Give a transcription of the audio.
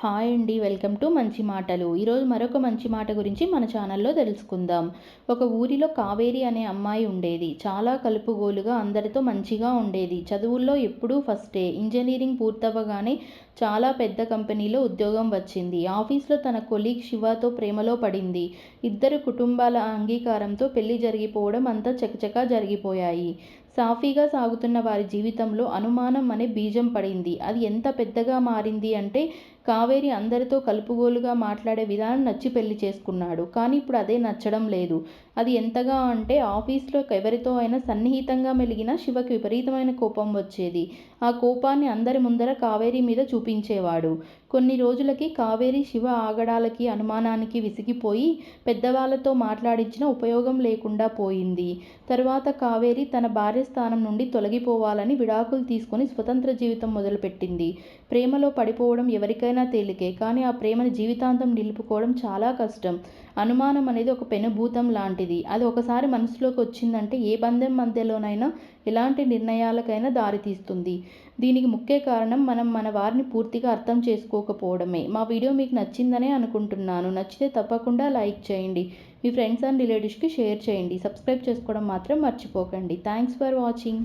Hi అండి welcome to మంచి మాటలు. ఈరోజు మరొక మంచి మాట గురించి మన ఛానల్లో తెలుసుకుందాం. ఒక ఊరిలో కావేరి అనే అమ్మాయి ఉండేది. చాలా కలుపుగోలుగా అందరితో మంచిగా ఉండేది. చదువుల్లో ఎప్పుడూ ఫస్టే ఇంజనీరింగ్ పూర్తవ్వగానే చాలా పెద్ద కంపెనీలో ఉద్యోగం వచ్చింది. ఆఫీస్లో తన కొలీగ్ శివతో ప్రేమలో పడింది. ఇద్దరు కుటుంబాల అంగీకారంతో పెళ్ళి జరిగిపోవడం అంతా చకచకా జరిగిపోయాయి. సాఫీగా సాగుతున్న వారి జీవితంలో అనుమానం అనే బీజం పడింది. అది ఎంత పెద్దగా మారింది అంటే కావేరి అందరితో కలుపుగోలుగా మాట్లాడే విధానం నచ్చి పెళ్ళి చేసుకున్నాడు. కానీ ఇప్పుడు అదే నచ్చడం లేదు. అది ఎంతగా అంటే ఆఫీస్లో ఎవరితో అయినా సన్నిహితంగా మెలిగిన శివకి విపరీతమైన కోపం వచ్చేది. ఆ కోపాన్ని అందరి ముందర కావేరి మీద చూపించేవాడు. కొన్ని రోజులకి కావేరి శివ ఆగడాలకి అనుమానానికి విసిగిపోయి పెద్దవాళ్ళతో మాట్లాడించిన ఉపయోగం లేకుండా పోయింది. తర్వాత కావేరి తన భార్య స్థానం నుండి తొలగిపోవాలని విడాకులు తీసుకొని స్వతంత్ర జీవితం మొదలుపెట్టింది. ప్రేమలో పడిపోవడం ఎవరికైనా తేలికే కానీ ఆ ప్రేమను జీవితాంతం నిలుపుకోవడం చాలా కష్టం. అనుమానం అనేది ఒక పెనుభూతం లాంటిది. అది ఒకసారి మనసులోకి వచ్చిందంటే ఏ బంధం మధ్యలోనైనా ఎలాంటి నిర్ణయాలకైనా దారితీస్తుంది. దీనికి ముఖ్య కారణం మనం మన వారిని పూర్తిగా అర్థం చేసుకోకపోవడమే. మా వీడియో మీకు నచ్చిందనే అనుకుంటున్నాను. నచ్చితే తప్పకుండా లైక్ చేయండి. మీ ఫ్రెండ్స్ అండ్ రిలేటివ్స్కి షేర్ చేయండి. సబ్స్క్రైబ్ చేసుకోవడం మాత్రం మర్చిపోకండి. Thanks for watching